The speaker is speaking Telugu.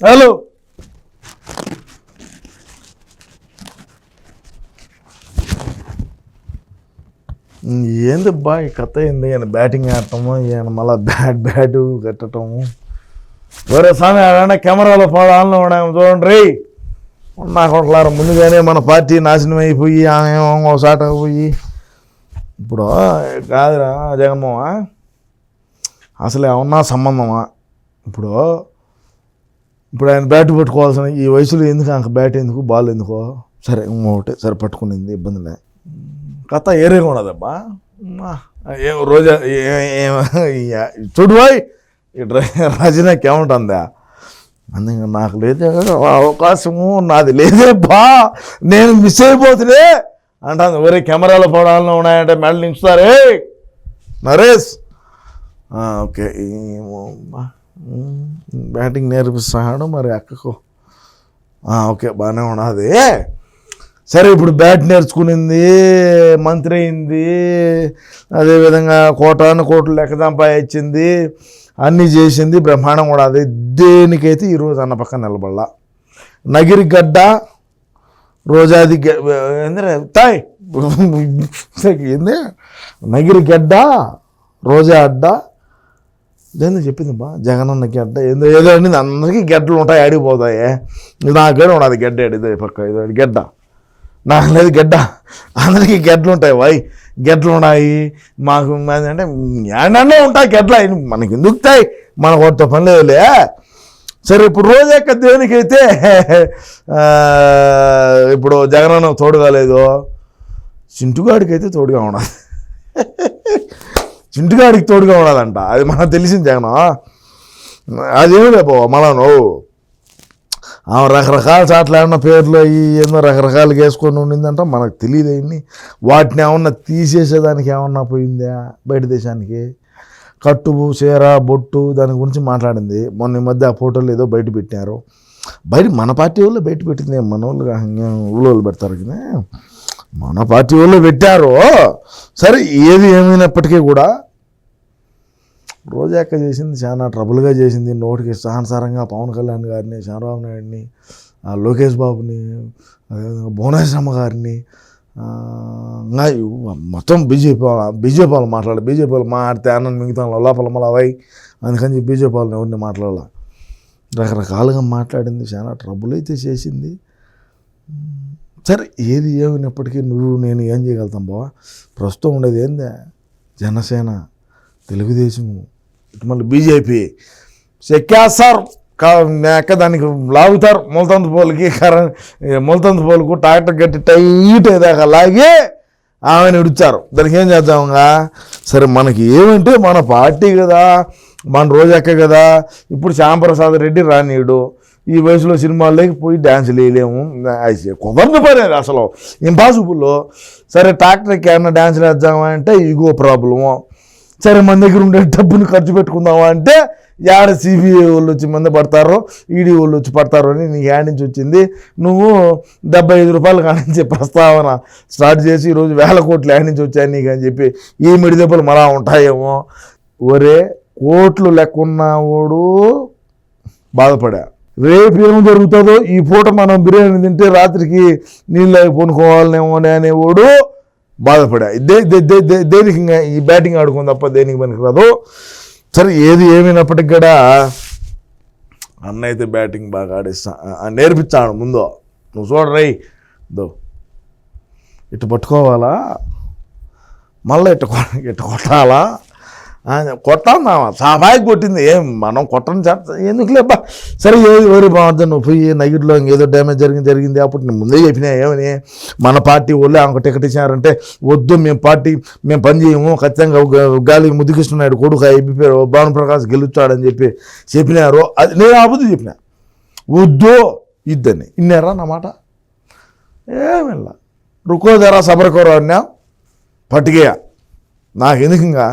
హలో ఏంది బా ఈ కథ ఏంది? ఈయన బ్యాటింగ్ ఆడటము ఈయన మళ్ళీ బ్యాట్ బ్యాటు కట్టటము. వేరే స్వామి ఆడ కెమెరాలో పాడాలను ఉన్నాము చూడండి రే నాకు ముందుగానే మన పార్టీ నాశనం అయిపోయి ఆమె ఒకసాట పోయి. ఇప్పుడు కాదురా జగన్మోహన్ అసలు ఏమన్నా సంబంధమా? ఇప్పుడు ఇప్పుడు ఆయన బ్యాట్ పట్టుకోవాల్సిన ఈ వయసులో ఎందుకు అంక బ్యాట్ ఎందుకు బాల్ ఎందుకో? సరే ఒకటే సరే పట్టుకునింది ఇబ్బందిలే కథ ఏరేగా ఉండదబ్బా ఏం రోజా ఏ- ఏ- ఏ- చూడు బాయ్ ఇట్లా ఏముంటుందా అందుకే నాకు లేదే అవకాశము నాది లేదే బా నేను మిస్ అయిపోతులే అంటాను ఒరే కెమెరాలో పడాలని ఉన్నాయంటే మెడల్ నించుతారే నరేష్. ఓకే ఏమో అమ్మా. బ్యాటింగ్ నేర్పిస్తాడు మరి అక్కకు. ఓకే బాగానే ఉన్నది. సరే ఇప్పుడు బ్యాట్ నేర్చుకునింది మంత్రి అయింది అదేవిధంగా కోటాను కోట్లు లెక్కదంపాయి ఇచ్చింది అన్నీ చేసింది బ్రహ్మాండం కూడా. అది దేనికైతే ఈరోజు అన్న పక్కన నిలబడలా. నగిరి గడ్డ రోజాది తాయ్! ఏంది? నగిరి గడ్డ రోజా అడ్డ దేని చెప్పిందమ్మా జగనన్న గడ్డ ఏందో ఏదో అనేది అందరికీ గడ్డలు ఉంటాయి ఆడిపోతాయి నా గడ్డ ఉండదు గడ్డ ఇదే పక్క ఏదో గడ్డ. నాకు లేదు గడ్డ. అందరికీ గడ్డలు ఉంటాయి వాయ్ గడ్డలు ఉన్నాయి. మాకు మాది అంటే ఏడన్నా ఉంటాయి గడ్డలు మనకి ఎందుకుతాయి మన వాటితో పని లేదులే. సరే ఇప్పుడు రోజెక్క దేనికైతే ఇప్పుడు జగనన్న తోడుగా లేదు. చింటుగాడికి అయితే తోడుగా ఉండదు చింటుగాడికి తోడుగా ఉండాలంట. అది మనకు తెలిసింది జగన్. అదేమి రేపు మనం ఆమె రకరకాల చాట్లు ఏమన్నా పేర్లు అయ్యి ఏమో రకరకాలు వేసుకొని ఉండిందంట. మనకు తెలియదు అయ్యి వాటిని ఏమన్నా తీసేసేదానికి ఏమన్నా పోయిందా బయట దేశానికి? కట్టు చీర బొట్టు దాని గురించి మాట్లాడింది. మొన్న ఈ మధ్య ఆ ఫోటోలు ఏదో బయట పెట్టారు. బయట మన పార్టీ వాళ్ళు బయట పెట్టింది. మన వాళ్ళు ఊళ్ళో పెడతారు కానీ మన పార్టీ వాళ్ళు పెట్టారు సరే ఏది ఏమైనప్పటికీ కూడా రోజాక్క చేసింది చాలా ట్రబుల్గా చేసింది. నోటికి సహనసారంగా పవన్ కళ్యాణ్ గారిని చంద్రబాబు నాయుడిని లోకేష్ బాబుని అదేవిధంగా భువనేశ్వరమ్మ గారిని మొత్తం బీజేపీ బీజేపీ వాళ్ళు మాట్లాడాలి. బీజేపీ వాళ్ళు మాట్లాడితే ఆనంద్ మిగతా లోపల మళ్ళీ అవై. అందుకని చెప్పి బీజేపీ వాళ్ళని ఎవరిని మాట్లాడాల? రకరకాలుగా మాట్లాడింది చాలా ట్రబుల్ అయితే చేసింది. సరే ఏది ఏమైనప్పటికీ నువ్వు నేను ఏం చేయగలుగుతాం బావా? ప్రస్తుతం ఉండేది ఏందే? జనసేన తెలుగుదేశం ఇటు మళ్ళీ బీజేపీ. చెక్కేస్తారు కా దానికి లాగుతారు. ములతంత పోలకి కర మొలతందు పోలకు ట్రాక్టర్ గట్టి టైట్ అయ్యేదాకా లాగి ఆమెను ఇడుచారు. దానికి ఏం చేద్దాముగా సరే మనకి ఏమంటే మన పార్టీ కదా మన రోజక్క కదా. ఇప్పుడు శ్యాంప్రసాద్ రెడ్డి రానీయుడు. ఈ వయసులో సినిమాల్లోకి పోయి డ్యాన్స్ వేయలేము కుదరని పని అసలు. ఇంపాసిబుల్ సరే ట్రాక్టర్కి ఏమన్నా డ్యాన్స్ వేద్దామా అంటే ఈగో ప్రాబ్లము సరే మన దగ్గర ఉండే డబ్బుని ఖర్చు పెట్టుకుందామా అంటే యాడ సిబిఐ వాళ్ళు వచ్చి మంది పడతారో ఈడీ వాళ్ళు వచ్చి పడతారో అని నీకు యాడ్ నుంచి వచ్చింది. నువ్వు డెబ్బై ఐదు రూపాయలు కానించి ప్రస్తావన స్టార్ట్ చేసి ఈరోజు వేల కోట్లు యాడ్ నుంచి వచ్చాయి నీకు అని చెప్పి ఈ మిడి దెబ్బలు మరా ఉంటాయేమో. ఒరే కోట్లు లెక్కున్నవాడు బాధపడా. రేపు ఏం జరుగుతుందో ఈ పూట మనం బిర్యానీ తింటే రాత్రికి నీళ్ళు పొనుకోవాలనేమో అనేవాడు బాధపడా. దేనికి ఈ బ్యాటింగ్ ఆడుకుని తప్ప దేనికి పనికిరాదు? సరే ఏది ఏమైనప్పటికి కూడా అన్న అయితే బ్యాటింగ్ బాగా ఆడిస్తా. ఆ, నేర్పించాడు ముందు. నువ్వు చూడరై దో ఇటు పట్టుకోవాలా? మళ్ళీ ఇటు ఇటు కొట్టాలా? ఆ, కొట్టాందామా కొట్టింది. ఏం మనం కొట్టని చేత ఎందుకులే సరే ఏది ఎవరు బాగుంది నువ్వు పోయి నగిట్లో ఏదో డ్యామేజ్ జరిగింది జరిగింది అప్పుడు నేను ముందే చెప్పినా ఏమని? మన పార్టీ వాళ్ళు ఆమెకు టికెట్ ఇచ్చినారంటే వద్దు మేము పార్టీ మేము పని చేయము ఖచ్చితంగా గాలి ముదికృష్ణనాయుడు కొడుకు అయిపోయారు భానుప్రకాష్ గెలుస్తాడని చెప్పి చెప్పినారు అది నేను అబద్ధం చెప్పిన. వద్దు ఇద్దని. ఇన్నారా నా మాట? ఏమిలా రుకో ధర సబరకోరా అన్నా పట్టుకేయ నాకు ఎందుకు ఇంకా?